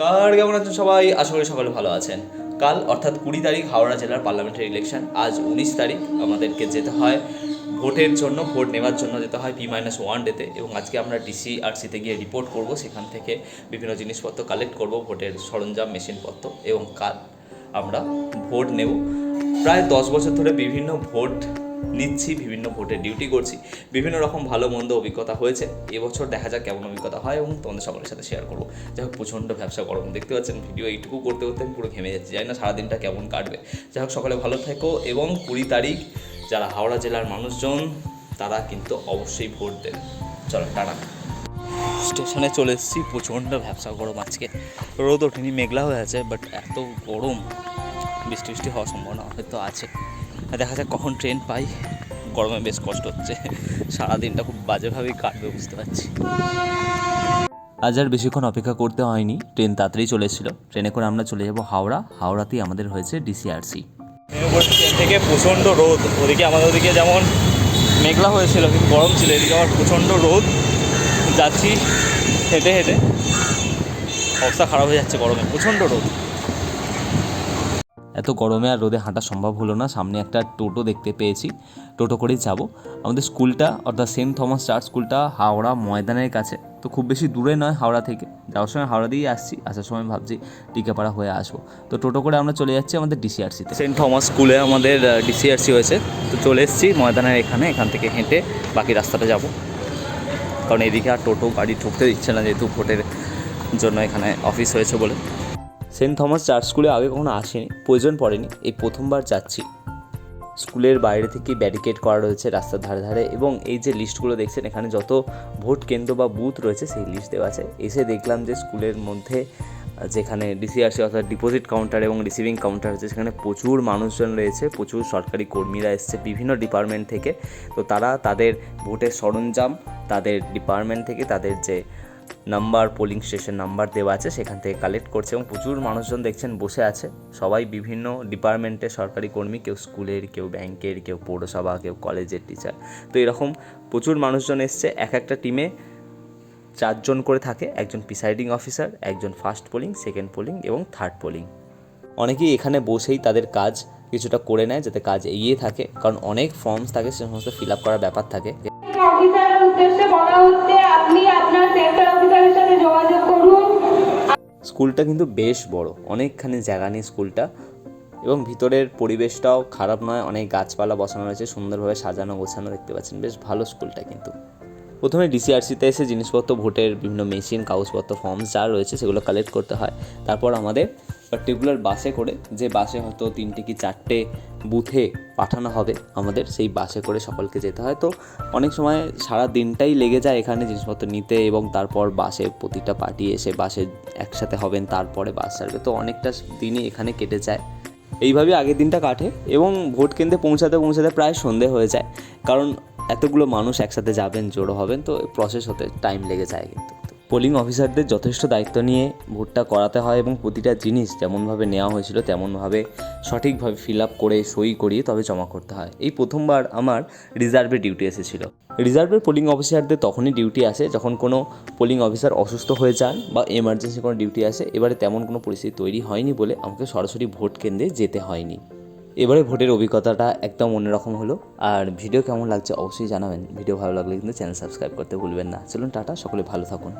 নমস্কার কেমন আছেন সবাই? আশা করি সকলে ভালো আছেন। কাল, অর্থাৎ কুড়ি তারিখ, হাওড়া জেলার পার্লামেন্টারি ইলেকশন আজ উনিশ তারিখ, আমাদেরকে যেতে হয় ভোটের জন্য, ভোট নেওয়ার জন্য যেতে হয় পি মাইনাস ওয়ান ডেতে এবং আজকে আমরা ডিসি আর সিতে গিয়ে রিপোর্ট করব, সেখান থেকে বিভিন্ন জিনিসপত্র কালেক্ট করব, ভোটের সরঞ্জাম, মেশিনপত্র এবং কাল আমরা ভোট নেব। প্রায় দশ বছর ধরে বিভিন্ন ভোট নিচ্ছি, বিভিন্ন ভোটে ডিউটি করছি, বিভিন্ন রকম ভালো মন্দ অভিজ্ঞতা হয়েছে। এবছর দেখা যাক কেমন অভিজ্ঞতা হয় এবং তোমাদের সকলের সাথে শেয়ার করব। যাই হোক, প্রচণ্ড ব্যবসা গরম, দেখতে পাচ্ছেন ভিডিও এইটুকু করতে করতে আমি পুরো ঘেমে যাচ্ছি। জানি না সারাদিনটা কেমন কাটবে। যাই হোক, সকলে ভালো থেকো এবং কুড়ি তারিখ যারা হাওড়া জেলার মানুষজন, তারা কিন্তু অবশ্যই ভোট দেবে চলো, টাটা। স্টেশনে চলে এসেছি, প্রচণ্ড ব্যবসা গরম আজকে। রোদ ওঠেনি, মেঘলা হয়ে আছে বাট এত গরম, বৃষ্টি বৃষ্টি হওয়ার সম্ভাবনা হয়তো আছে। দেখা যাক কখন ট্রেন পাই। গরমে বেশ কষ্ট হচ্ছে। সারাদিনটা খুব বাজেভাবেই কাটবে, বুঝতে পারছি। আজ আর বেশিক্ষণ অপেক্ষা করতে হয়নি। ট্রেন তাড়াতাড়ি চলে ট্রেনে করে আমরা চলে যাব হাওড়া। হাওড়াতেই আমাদের হয়েছে ডিসিআরসি ট্রেন থেকে প্রচণ্ড রোদ। ওদিকে আমাদের ওদিকে যেমন মেঘলা হয়েছিল, কিন্তু গরম ছিল। এদিকে আবার প্রচণ্ড রোদ। যাচ্ছি হেঁটে হেঁটে। অবস্থা খারাপ হয়ে যাচ্ছে গরমে। প্রচণ্ড রোদ। এত গরমে আর রোদে হাঁটা সম্ভব হলো না। সামনে একটা টোটো দেখতে পেয়েছি। টোটো করেই যাব। আমাদের স্কুলটা, অর্থাৎ সেন্ট থমাস চার্চ স্কুলটা হাওড়া ময়দানের কাছে। তো খুব বেশি দূরে নয় হাওড়া থেকে। যাওয়ার সময় হাওড়া দিয়েই আসছি। আসার সময় ভাবছি টিকাপাড়া হয়ে আসব। তো টোটো করে আমরা চলে যাচ্ছি আমাদের ডিসিআরসিতে। সেন্ট থমাস স্কুলে আমাদের ডিসিআরসি হয়েছে। তো চলে এসেছি ময়দানের এখানে। এখান থেকে হেঁটে বাকি রাস্তাটা যাব। কারণ এদিকে আর টোটো, গাড়ি ঢুকতে দিচ্ছে না যেহেতু ভোটের জন্য এখানে অফিস হয়েছে বলে। সেন্ট থমাস চার্চ স্কুলে আগে কখনো আসেনি, প্রয়োজন পড়েনি। এই প্রথমবার যাচ্ছি। স্কুলের বাইরে থেকে ব্যারিকেড করা রয়েছে রাস্তার ধারে ধারে এবং এই যে লিস্টগুলো দেখছেন, এখানে যত ভোট কেন্দ্র বা বুথ রয়েছে, সেই লিস্ট দেওয়া আছে। এসে দেখলাম যে স্কুলের মধ্যে, যেখানে ডিসিআরসি অর্থাৎ ডিপোজিট কাউন্টার এবং রিসিভিং কাউন্টার আছে, সেখানে প্রচুর মানুষজন রয়েছে, প্রচুর সরকারি কর্মীরা এসছে বিভিন্ন ডিপার্টমেন্ট থেকে। তো তারা তাদের ভোটের সরঞ্জাম, তাদের ডিপার্টমেন্ট থেকে তাদের যে নাম্বার পোলিং স্টেশন নাম্বার দেওয়া আছে, সেখান থেকে কালেক্ট করছে এবং প্রচুর মানুষজন দেখছেন বসে আছে। সবাই বিভিন্ন ডিপার্টমেন্টের সরকারি কর্মী, কেউ স্কুলের, কেউ ব্যাংকের কেউ পৌরসভা, কেউ কলেজের টিচার তো এরকম প্রচুর মানুষজন এসছে। এক একটা টিমে চারজন করে থাকে, একজন প্রিসাইডিং অফিসার একজন ফার্স্ট পোলিং সেকেন্ড পোলিং এবং থার্ড পোলিং অনেকেই এখানে বসেই তাদের কাজ কিছুটা করে নেয়, যাতে কাজ এগিয়ে থাকে। কারণ অনেক ফর্মস থাকে, সে সমস্ত ফিল আপ করার ব্যাপার থাকে। স্কুলটা কিন্তু বেশ বড়, অনেকখানি জায়গা নিয়ে স্কুলটা। এবং ভিতরের পরিবেশটাও খারাপ নয়, অনেক গাছপালা বসানো রয়েছে, সুন্দরভাবে সাজানো গোছানো দেখতে পাচ্ছেন। বেশ ভালো স্কুলটা কিন্তু। প্রথমে ডিসিআরসিতে এসে জিনিসপত্র, ভোটের বিভিন্ন মেশিন, কাগজপত্র, ফর্মস যা রয়েছে সেগুলো কালেক্ট করতে হয়। তারপর আমাদের পার্টিকুলার বাসে করে, যে বাসে হয়তো তিনটে কি চারটে বুথে পাঠানো হবে আমাদের, সেই বাসে করে সকলকে যেতে হয়। তো অনেক সময় সারা দিনটাই লেগে যায় এখানে জিনিসপত্র নিতে এবং তারপর বাসে প্রতিটা পার্টি এসে বাসে একসাথে হবেন, তারপরে বাস ছাড়বে। তো অনেকটা দিনই এখানে কেটে যায়। এইভাবে আগের দিনটা কাটে এবং ভোট কেন্দ্রে পৌঁছাতে পৌঁছাতে প্রায় সন্ধে হয়ে যায়। কারণ এতগুলো মানুষ একসাথে যাবেন, জড়ো হবেন, তো প্রসেস হতে টাইম লেগে যায় কিন্তু। পোলিং অফিসারদের যথেষ্ট দায়িত্ব নিয়ে ভোটটা করাতে হয় এবং প্রতিটা জিনিস যেমনভাবে নেওয়া হয়েছিল, তেমনভাবে সঠিকভাবে ফিল আপ করে, সই করিয়ে তবে জমা করতে হয়। এই প্রথমবার আমার রিজার্ভে ডিউটি এসেছিল। রিজার্ভের পোলিং অফিসারদের তখনই ডিউটি আসে যখন কোনো পোলিং অফিসার অসুস্থ হয়ে যান বা এমার্জেন্সি কোনো ডিউটি আসে। এবারে তেমন কোনো পরিস্থিতি তৈরি হয়নি বলে আমাকে সরাসরি ভোট কেন্দ্রে যেতে হয়নি। এবারে ভোটের অভিজ্ঞতাটা একদম অন্যরকম হলো। আর ভিডিও কেমন লাগছে অবশ্যই জানাবেন। ভিডিও ভালো লাগলে কিন্তু চ্যানেল সাবস্ক্রাইব করতে ভুলবেন না। চলুন টাটা, সকলে ভালো থাকুন।